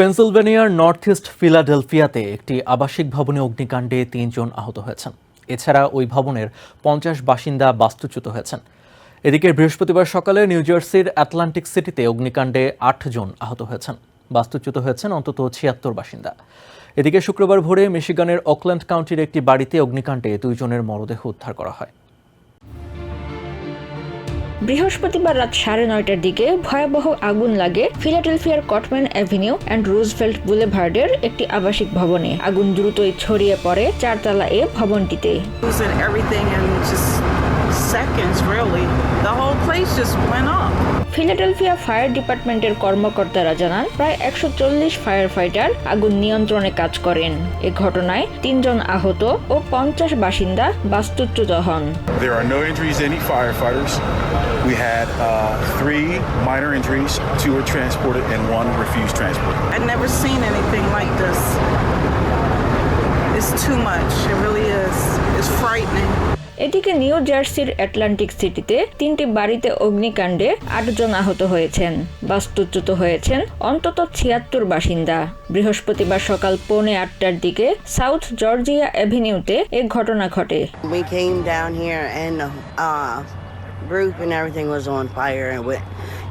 পেনসিলভেনিয়ার north east ফিলাডেলফিয়াতে একটি আবাসিক ভবনে অগ্নিকাণ্ডে তিনজন আহত হয়েছেন। এছাড়া ওই ভবনের পঞ্চাশ বাসিন্দা বাস্তুচ্যুত হয়েছেন। এদিকে বৃহস্পতিবার সকালে নিউ জার্সির অ্যাটলান্টিক সিটিতে অগ্নিকাণ্ডে আটজন আহত হয়েছেন। বাস্তুচ্যুত হয়েছেন অন্তত ছিয়াত্তর বাসিন্দা। এদিকে শুক্রবার ভোরে মিশিগানের অকল্যান্ড কাউন্টির একটি বাড়িতে অগ্নিকাণ্ডে দুইজনের মরদেহ উদ্ধার করা হয়। বৃহস্পতিবার রাত সাড়ে নয়টার দিকে ভয়াবহ আগুন লাগে ফিলাডেলফিয়ার কটম্যান অ্যাভিনিউ অ্যান্ড রুজভেল্ট বুলেভার্ডের একটি আবাসিক ভবনে আগুন দ্রুতই ছড়িয়ে পড়ে চারতলা এ ভবনটিতে seconds, really. The whole place just went. Philadelphia fire ডিপার্টমেন্টের কর্মকর্তারা জানান প্রায় একশো চল্লিশ ফায়ার ফাইটার আগুন নিয়ন্ত্রণে কাজ করেন এ ঘটনায় তিনজন আহত ও পঞ্চাশ বাসিন্দা বাস্তুচ্যুত হন There are no injuries any firefighters. We had uh, three minor injuries, two were transported, and one refused transport. I'd never seen anything like this. It's too much. It really is. It's frightening. এদিকে new জার্সির Atlantic সিটিতে তিনটি বাড়িতে অগ্নিকাণ্ডে আটজন আহত হয়েছেন বাস্তুচ্যুত হয়েছেন অন্তত ছিয়াত্তর বাসিন্দা। বৃহস্পতিবার সকাল পৌনে আটটার দিকে সাউথ জর্জিয়া অ্যাভিনিউতে এ ঘটনা ঘটে। Group uh, roof and everything was on fire, and we,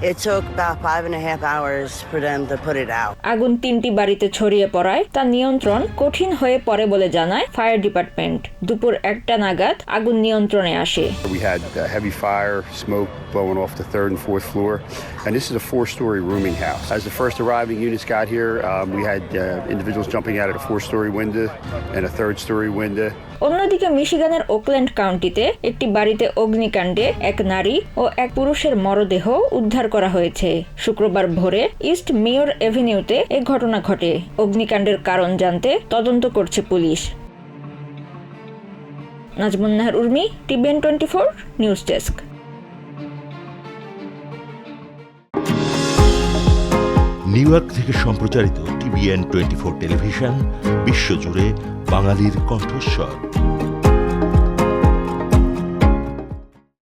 it took about five and a half hours for them to put it out. আগুন তিনটি বাড়িতে ছড়িয়ে পড়ায় তা নিয়ন্ত্রণ কঠিন হয়ে পড়ে বলে জানায় ফায়ার ডিপার্টমেন্ট দুপুর একটা নাগাদ আগুন নিয়ন্ত্রণে আসে We had uh, heavy fire, smoke blowing off the third and fourth floor, and this is a four-story rooming house. As the first arriving units got here, um, we had uh, individuals jumping out of a four-story window and a third-story window. অন্যদিকে মিশিগানের Oakland কাউন্টিতে একটি বাড়িতে অগ্নিকাণ্ডে এক নারী ও এক পুরুষের মরদেহ উদ্ধার করা হয়েছে। শুক্রবার ভোরে ইস্ট মেয়র এভিনিউতে এ ঘটনা ঘটে। অগ্নিকাণ্ডের কারণ জানতে তদন্ত করছে police. Nazmun Nahar Urmi TBN twenty four news desk. New York থেকে সম্প্রচারিত টিভিএন টোয়েন্টি ফোর টেলিভিশন, বিশ্বজুড়ে বাঙালির কণ্ঠস্বর।